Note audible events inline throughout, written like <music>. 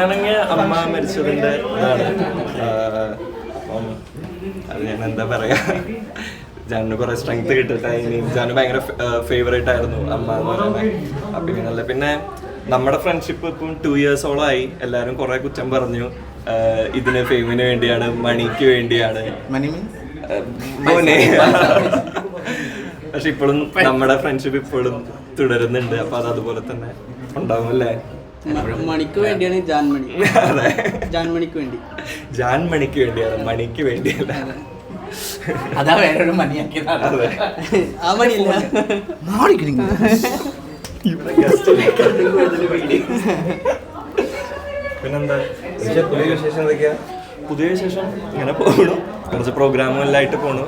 പറയാനാണെങ്കിൽ അമ്മ മരിച്ചതിന്റെ ഇതാണ്. അത് ഞാൻ എന്താ പറയാ? ജാനിന് കുറെ സ്ട്രെങ്ത് കിട്ടിട്ടായി ഇനി ജാന് ഭയങ്കര ഫേവറേറ്റ് ആയിരുന്നു അമ്മ എന്ന് പറയുന്നത്. അപ്പൊ നല്ല പിന്നെ നമ്മുടെ ഫ്രണ്ട്ഷിപ്പ് ഇപ്പം ടു ഇയേഴ്സോളം ആയി. എല്ലാവരും കുറെ കുറ്റം പറഞ്ഞു. ഇതിന് ഫെയിമിന് വേണ്ടിയാണ് മണിക്ക് വേണ്ടിയാണ്. പക്ഷെ ഇപ്പോഴും നമ്മുടെ ഫ്രണ്ട്ഷിപ്പ് ഇപ്പോഴും തുടരുന്നുണ്ട്. അപ്പൊ അത് അതുപോലെ തന്നെ ഉണ്ടാവും അല്ലേ? മണിക്ക് വേണ്ടിയാണ് ജാൻമണി. <laughs> അതെ. ജാൻമണിക്ക് വേണ്ടി. ജാൻമണിക്ക് വേണ്ടിയാണ് മണിക്ക് വേണ്ടിയല്ല. അതാ. വേറൊരു മണിയാക്കിയതാണ്. ആ മണിയില്ല. പിന്നെന്താ? പുതിയ വിശേഷം എന്തൊക്കെയാ? പുതിയ വിശേഷം ഇങ്ങനെ പോകണു കുറച്ച് പ്രോഗ്രാമുകളിലായിട്ട് പോണു.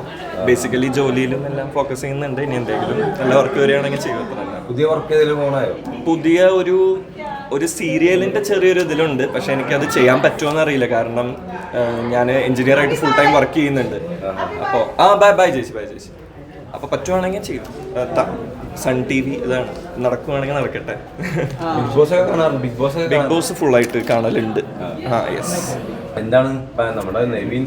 ബേസിക്കലി ജോലിയിലും എല്ലാം ഫോക്കസ് ചെയ്യുന്നുണ്ട്. ഇനി എന്തെങ്കിലും നല്ല വർക്ക് വരികയാണെങ്കിൽ ചെയ്യും പുതിയ വർക്ക് പുതിയ ഒരു ഒരു സീരിയലിന്റെ ചെറിയൊരു ഇതിലുണ്ട് പക്ഷെ എനിക്കത് ചെയ്യാൻ പറ്റുമോ അറിയില്ല. കാരണം ഞാൻ എഞ്ചിനീയർ ആയിട്ട് ഫുൾ ടൈം വർക്ക് ചെയ്യുന്നുണ്ട്. അപ്പോൾ ആ ബൈ ബൈ ചേച്ചി ബൈ ചേച്ചി അപ്പോൾ പറ്റുവാണെങ്കിൽ ചെയ്യും. ത- സൺ ടി വി ഇതാണ്. നടക്കുവാണെങ്കിൽ നടക്കട്ടെ. Bigg Boss Bigg Boss Bigg Boss full ആയിട്ട് കാണലുണ്ട്. ആ. യെസ് എന്താണ് നമ്മുടെ നവീൻ?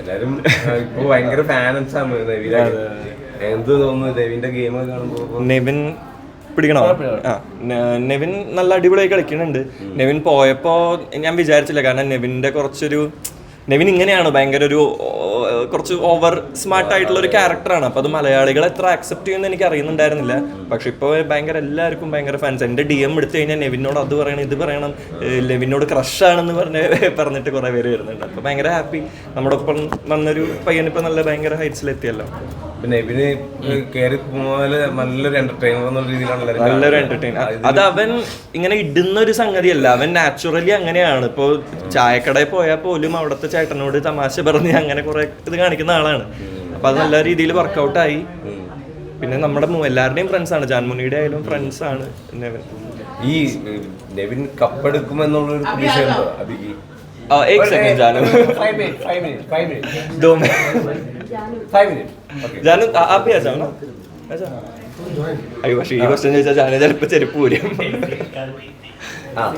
എല്ലാവരും ഇപ്പൊ ഭയങ്കര ഫാൻസ് ആണ് നവീൻ എന്ത് തോന്നുന്നു നവീന്റെ ഗെയിം കാണുമ്പോൾ കാണുമ്പോ? നെവിൻ പിടിക്കണോ? ആ നെവിൻ നല്ല അടിപൊളിയായി കളിക്കുന്നുണ്ട്. നെവിൻ പോയപ്പോ ഞാൻ വിചാരിച്ചില്ല. കാരണം നെവിന്റെ കുറച്ചൊരു നെവിൻ ഇങ്ങനെയാണ്? ഭയങ്കര ഒരു കുറച്ച് ഓവർ സ്മാർട്ട് ആയിട്ടുള്ള ഒരു ക്യാരക്ടറാണ് അപ്പൊ അത് മലയാളികൾ എത്ര അക്സെപ്റ്റ് ചെയ്യുമെന്ന് എനിക്ക് അറിയുന്നുണ്ടായിരുന്നില്ല. പക്ഷെ ഇപ്പോൾ ഭയങ്കര എല്ലാവർക്കും ഭയങ്കര ഫാൻസ് എന്റെ ഡി എം എടുത്തു കഴിഞ്ഞാൽ നെവിനോട് അത് പറയണം ഇത് പറയണം ലെവിനോട് ക്രഷ് ആണെന്ന് പറഞ്ഞ് <laughs> പറഞ്ഞിട്ട് കുറെ പേര് വരുന്നുണ്ട്. അപ്പൊ ഭയങ്കര ഹാപ്പി നമ്മുടെ ഒപ്പം വന്നൊരു പയ്യനിപ്പോ നല്ല ഭയങ്കര ഹൈറ്റ്സിലെത്തിയല്ലോ പിന്നെ കയറി നല്ലൊരു എന്റർടൈനർ എന്നുള്ള രീതിയിലാണ് നല്ലൊരു അത് അവൻ ഇങ്ങനെ ഇടുന്ന ഒരു സംഗതിയല്ല. അവൻ നാച്ചുറലി അങ്ങനെയാണ്. ഇപ്പോ ചായക്കടയിൽ പോയാൽ പോലും അവിടുത്തെ ചേട്ടനോട് തമാശ പറഞ്ഞ് അങ്ങനെ കുറെ ഇത് കാണിക്കുന്ന ആളാണ് അപ്പൊ അത് നല്ല രീതിയിൽ വർക്കൗട്ട് ആയി പിന്നെ നമ്മുടെ മു- എല്ലാവരുടെയും ഫ്രണ്ട്സ് ആണ് ജാൻമുനിയുടെ ആയാലും ഫ്രണ്ട്സ് ആണ് നെവിൻ. ഈ ഏഹ്, നെവിൻ കപ്പെടുക്കുമെന്നുള്ളൊരു പ്രതീക്ഷയുണ്ടോ അതിക്ക് ആ, एक सेकंड जानू five minute five minute five minute दो मिनट ഫൈവ് മിനിറ്റ് ഓക്കെ जानू आ- आप भी आ जाओ ना अच्छा അയ്യോ പക്ഷേ ഈ ക്വസ്റ്റ്യൻ ചോദിച്ചാൽ ജാന ചിലപ്പോൾ ചെരുപ്പ് ആ.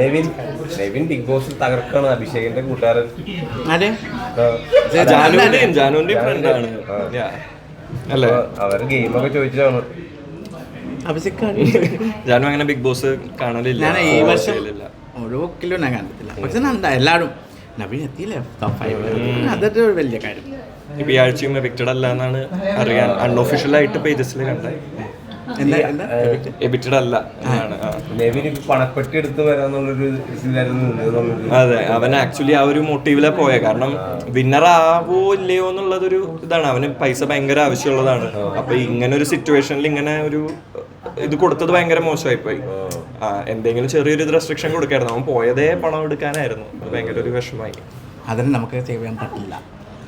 നെവിൻ നെവിൻ ബിഗ് ബോസിൽ തകർക്കാണ് അഭിഷേകിന്റെ കൂട്ടുകാരൻ. ജാനുവിന്റെയും ജാനുവിന്റെയും ഫ്രണ്ടാണ്. അല്ലേ? അവർ ഗെയിമൊക്കെ ചോദിച്ചതാണ്. ജാനു അങ്ങനെ ബിഗ് ബോസ് കാണലില്ല. ഞാൻ ഈ വർഷം. ഓരോ കിലോ ഞാൻ കണ്ടിട്ടില്ല. പക്ഷെ എല്ലാവരും. നവീൻ എത്തിയില്ലേ? അതൊരു വലിയ കാര്യം. ഇപ്പൊ ഈ ആഴ്ചയും എവിക്റ്റഡ് അല്ല എന്നാണ് അറിയാൻ. അൺഒഫീഷ്യൽ ആയിട്ട് പേജസിൽ കണ്ടത് എബിറ്റഡ് അല്ല പണപ്പെട്ടി എടുത്ത് വരാന്നുള്ളൊരു അതെ അവൻ ആക്ച്വലി ആ ഒരു മോട്ടീവിലെ പോയ. കാരണം വിന്നർ ആവോ ഇല്ലയോ എന്നുള്ളതൊരു ഇതാണ്. അവന് പൈസ ഭയങ്കര ആവശ്യമുള്ളതാണ്. അപ്പൊ ഇങ്ങനെ ഒരു സിറ്റുവേഷനിൽ ഇങ്ങനെ ഒരു ഇത് കൊടുത്തത് ഭയങ്കര മോശമായി പോയി ആ എന്തെങ്കിലും ചെറിയൊരു റെസ്ട്രിക്ഷൻ കൊടുക്കായിരുന്നു. അവൻ പോയതേ പണം എടുക്കാനായിരുന്നു. അത് ഭയങ്കര ഒരു വിഷമായി അതിന് നമുക്ക് ചെയ്യാൻ പറ്റില്ല.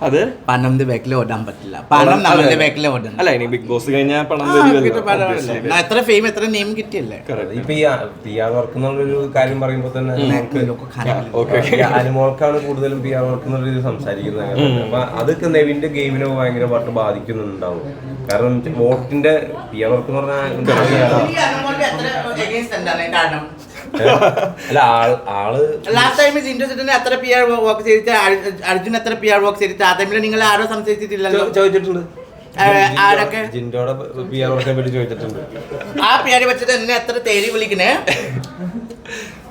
അത്? പണം ബാക്കിൽ ഓടാൻ പറ്റില്ല. പണം നമ്മുടെ ബാക്കിൽ ഓടണം അല്ല ഇനി ബിഗ് ബോസ് കഴിഞ്ഞാൽ പണം വരുമല്ലോ എത്ര ഫെയിം എത്ര നെയിം കിട്ടിയല്ലേ? ഇപ്പൊ ഈ പി ആർ വർക്ക് എന്നുള്ളൊരു കാര്യം പറയുമ്പോ തന്നെ അനുമോൾക്കാണ് കൂടുതലും പി ആർ വർക്ക് എന്നുള്ള സംസാരിക്കുന്നത്. അപ്പൊ അതൊക്കെ നെവിന്റെ ഗെയിമിനെ ഭയങ്കരമായിട്ട് ബാധിക്കുന്നുണ്ടാവും. കാരണം വോട്ടിന്റെ പി ആർ വർക്ക് എന്ന് പറഞ്ഞാൽ അല്ല ആൾ ആൾ ലാസ്റ്റ് ടൈം ഇൻട്രസ്റ്റിന് എത്ര പി ആർ വർക്ക് ചെയ്തിട്ട് അർജുൻ- എത്ര പി ആർ വർക്ക് ചെയ്തിട്ട് ആ ടൈമിൽ നിങ്ങൾ ആരോ സംസാരിച്ചിട്ടില്ലല്ലോ ചോദിച്ചിട്ടുണ്ട്. ആരൊക്കെ? ജിൻഡോടെ പി ആർ വർക്കിനെ പറ്റി ചോദിച്ചിട്ടുണ്ട്. ആ പി ആർ വെച്ചിട്ട് എന്നെ എത്ര തേരി വിളിക്കണേ?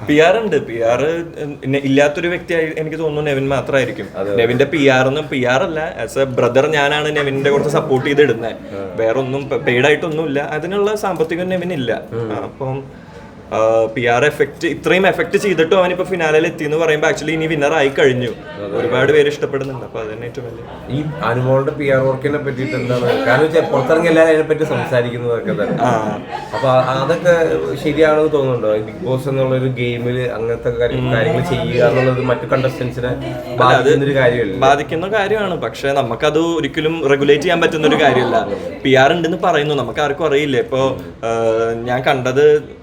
പി ആർ ഉണ്ട്. പി ആർ ഇല്ലാത്തൊരു വ്യക്തിയായി എനിക്ക് തോന്നുന്നു നെവിൻ മാത്രമായിരിക്കും. നെവിന്റെ പി ആർ ഒന്നും പി ആർ അല്ല. ആസ് എ ബ്രദർ ഞാനാണ് നെവിന്റെ കുറച്ച് സപ്പോർട്ട് ചെയ്ത് ഇടുന്നത് വേറെ ഒന്നും പെയ്ഡ് ആയിട്ടൊന്നും ഇല്ല അതിനുള്ള സാമ്പത്തികം നെവിൻ ഇല്ല അപ്പം പി ആർ എഫക്റ്റ് ഇത്രയും എഫക്ട് ചെയ്തിട്ടും അവനിപ്പോ ഫിനാലിൽ എത്തി എന്ന് പറയുമ്പോൾ ആക്ച്വലി ഇനി വിന്നർ ആയി കഴിഞ്ഞു. ഒരുപാട് പേര് ഇഷ്ടപ്പെടുന്നുണ്ട്. അപ്പൊ അതന്നെ ഏറ്റവും വലിയ ഈ അനുമോളുടെ പി ആർ വർക്കിനെ പറ്റിയിട്ട് എന്താണ്? കാരണം വെച്ചാൽ പുറത്തിറങ്ങി എല്ലാവരും അതിനെ പറ്റി സംസാരിക്കുന്നതൊക്കെ തന്നെ. അപ്പൊ അതൊക്കെ ശരിയാണെന്ന് തോന്നുന്നുണ്ടോ? ബിഗ് ബോസ് എന്നുള്ള ഒരു ഗെയിമിൽ അങ്ങനത്തെ കാര്യ- കാര്യങ്ങൾ ചെയ്യുക എന്നുള്ളത് മറ്റു കണ്ടസ്റ്റൻസിനെ ബാധിക്കുന്ന ഒരു കാര്യമല്ല? ബാധിക്കുന്ന കാര്യമാണ്. പക്ഷെ നമുക്കത് ഒരിക്കലും റെഗുലേറ്റ് ചെയ്യാൻ പറ്റുന്ന ഒരു കാര്യമല്ല. പി ആർ ഉണ്ടെന്ന് പറയുന്നു. നമുക്ക് ആർക്കും അറിയില്ല. ഇപ്പോ ഞാൻ കണ്ടത്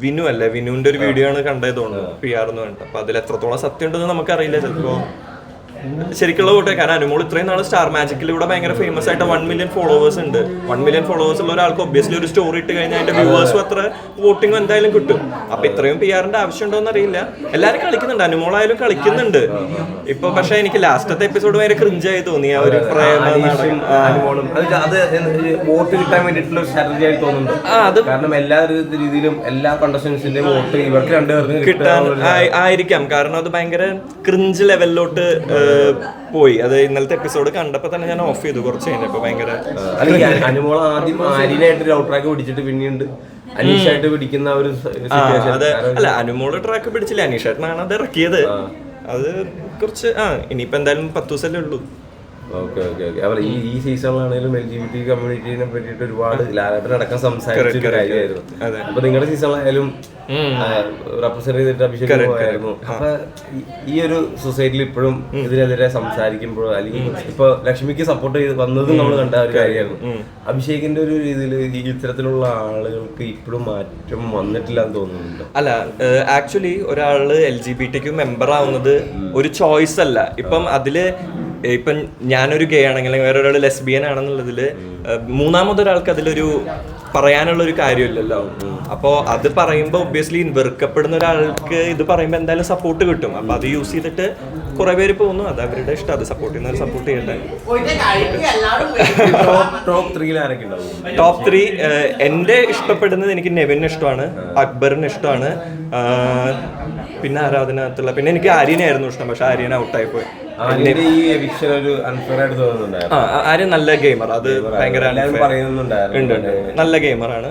വിനു അല്ലേ? വിനുവിന്റെ ഒരു വീഡിയോ ആണ് കണ്ടത് തോന്നുന്നു പി ആർ എന്ന് പറഞ്ഞിട്ട്. അപ്പൊ അതിൽ എത്രത്തോളം സത്യം ഉണ്ടെന്ന് നമുക്കറിയില്ല ചിലപ്പോ. ശരിക്കുള്ള കൂട്ടേ കാരണം അനുമോൾ ഇത്രയും നാൾ സ്റ്റാർ മാജിക്കിലൂടെ ഭയങ്കര ഫേമസ് ആയിട്ട് വൺ മില്യൺ ഫോളോവേഴ്സ് ഉണ്ട്. വൺ മില്യൺ ഫോളോവേഴ്സ് ഉള്ള ഒരാൾക്ക് ഒബ്വിയസ്ലി ഒരു സ്റ്റോറി ഇട്ട് കഴിഞ്ഞാൽ അതിന്റെ വ്യൂവേഴ്സും അത്ര വോട്ടിംഗ് എന്തായാലും കിട്ടും. അപ്പൊ ഇത്രയും പി ആറിന്റെ ആവശ്യമുണ്ടോ അറിയില്ല. എല്ലാരും കളിക്കുന്നുണ്ട്. അനുമോളായാലും കളിക്കുന്നുണ്ട്. ഇപ്പൊ പക്ഷെ എനിക്ക് ലാസ്റ്റത്തെ എപ്പിസോഡ് ഭയങ്കര ക്രിഞ്ചായി തോന്നി. ആ ഒരു പ്രേമ വോട്ട് കിട്ടാൻ വേണ്ടിയിട്ടുള്ള സ്ട്രാറ്റജി ആയി തോന്നുന്നുണ്ട്. കാരണം എല്ലാ രീതിയിലും എല്ലാ കണ്ടസ്റ്റൻസിന്റെ വോട്ട് ഇവർക്ക് രണ്ടുപേർക്കും കിട്ടാൻ ആയിരിക്കാം. കാരണം അത് ഭയങ്കര ക്രിഞ്ച് ലെവലിലോട്ട് പോയി. അത് ഇന്നലത്തെ എപ്പിസോഡ് കണ്ടപ്പോ തന്നെ ഞാൻ ഓഫ് ചെയ്തു കുറച്ച് കഴിഞ്ഞപ്പോ ഭയങ്കര അനുമോൾ ആദ്യം ആര്യനായിട്ട് ഒരു ഔട്ട് ട്രാക്ക് പിടിച്ചിട്ട് പിന്നീട് അനീഷായിട്ട് പിടിക്കുന്ന ഒരു അത്. അല്ല അനുമോൾ ട്രാക്ക് പിടിച്ചില്ല. അനീഷേട്ടനാണ് അത് ഇറക്കിയത്. അത് കുറച്ച് ആ ഇനിയിപ്പോ എന്തായാലും പത്ത് ദിവസമല്ലേ ഉള്ളൂ. Okay okay okay. അപ്പോൾ ഈ ഈ സീസണിലാണെങ്കിലും എൽ ജി ബി ടി കമ്മ്യൂണിറ്റീനെ പറ്റിയിട്ട് ഒരുപാട് ലാലേട്ടൻ അടക്കം സംസാരിച്ച ഒരു കാര്യമായിരുന്നു. അപ്പൊ നിങ്ങളുടെ സീസണിലായാലും റെപ്രസെന്റ് ചെയ്തിട്ട് അഭിഷേക് പോയായിരുന്നു. അപ്പൊ ഈ- ഈ ഒരു സൊസൈറ്റിയിൽ ഇപ്പോഴും ഇതിനെതിരെ സംസാരിക്കുമ്പോഴോ അല്ലെങ്കിൽ ഇപ്പൊ ലക്ഷ്മിക്ക് സപ്പോർട്ട് ചെയ്ത് വന്നതും നമ്മൾ കണ്ട ഒരു കാര്യമായിരുന്നു. അഭിഷേകിന്റെ ഒരു രീതിയിൽ ഈ ഇത്തരത്തിലുള്ള ആളുകൾക്ക് ഇപ്പോഴും മാറ്റം വന്നിട്ടില്ല എന്ന് തോന്നുന്നുണ്ടോ? അല്ല ആക്ച്വലി ഒരാൾ എൽ ജി ബി ടിക്ക് മെമ്പർ ആവുന്നത് ഒരു ചോയ്സ് അല്ല. ഇപ്പം അതിൽ ഇപ്പം ഞാനൊരു ഗേ ആണെങ്കിൽ വേറെ ഒരാൾ ലെസ്ബിയൻ ആണെന്നുള്ളതിൽ മൂന്നാമതൊരാൾക്ക് അതിലൊരു പറയാനുള്ള ഒരു കാര്യമില്ലല്ലോ. അപ്പോൾ അത് പറയുമ്പോൾ ഒബ്വിയസ്ലി വെറുക്കപ്പെടുന്ന ഒരാൾക്ക് ഇത് പറയുമ്പോൾ എന്തായാലും സപ്പോർട്ട് കിട്ടും. അപ്പോൾ അത് യൂസ് ചെയ്തിട്ട് കുറെ പേര് പോകുന്നു. അത് അവരുടെ ഇഷ്ടം. അത് സപ്പോർട്ട് ചെയ്യുന്നവർ സപ്പോർട്ട് ചെയ്യട്ടെ. ടോപ്പ് ത്രീ എന്റെ ഇഷ്ടപ്പെടുന്നത് എനിക്ക് നെവിന് ഇഷ്ടമാണ്. അക്ബറിന് ഇഷ്ടമാണ്. പിന്നെ ആരാധനകത്തുള്ള പിന്നെ എനിക്ക് ആര്യനായിരുന്നു ഇഷ്ടം. പക്ഷെ ആര്യൻ ഔട്ടായി പോയി. ആര്യന്റെ ഈ എവിക്ഷൻ ഒരു അൺഫെയർ തോന്നുന്നുണ്ടായിരുന്നു. ആ ആ- ആര്യൻ നല്ല ഗെയിമർ അത് ഭയങ്കര ഉണ്ട് ഉണ്ട്. നല്ല ഗെയിമറാണ്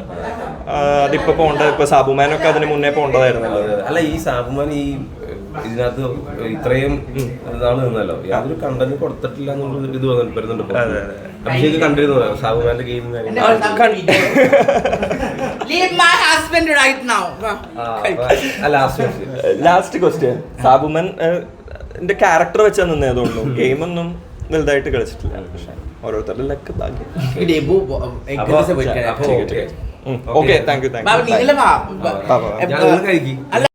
അതിപ്പോ പോണ്ട ഇപ്പൊ സാബുമാനൊക്കെ അതിന് മുന്നേ പോണ്ടതായിരുന്നല്ലോ. അല്ല ഈ സാബുമാൻ ഈ ഇതിനകത്ത് ഇത്രയും നാൾ നിന്നല്ലോ. യാതൊരു കണ്ടന്റ് കൊടുത്തിട്ടില്ല എന്നുള്ള ഇത് വന്നിട്ട് വരുന്നുണ്ട്. അഭിഷേക് കണ്ടിരുന്നു? സാബുമാന്റെ ഗെയിം ലാസ്റ്റ് ക്വസ്റ്റ്യൻ സാബുമൻ എന്റെ ക്യാരക്ടർ വെച്ചാ നിന്നേതുള്ളൂ ഗെയിമൊന്നും <laughs> വലുതായിട്ട് കളിച്ചിട്ടില്ല. പക്ഷെ ഓരോരുത്തരുടെ ലക്ക് ഭാഗ്യം. Okay. Thank you thank you അല്ല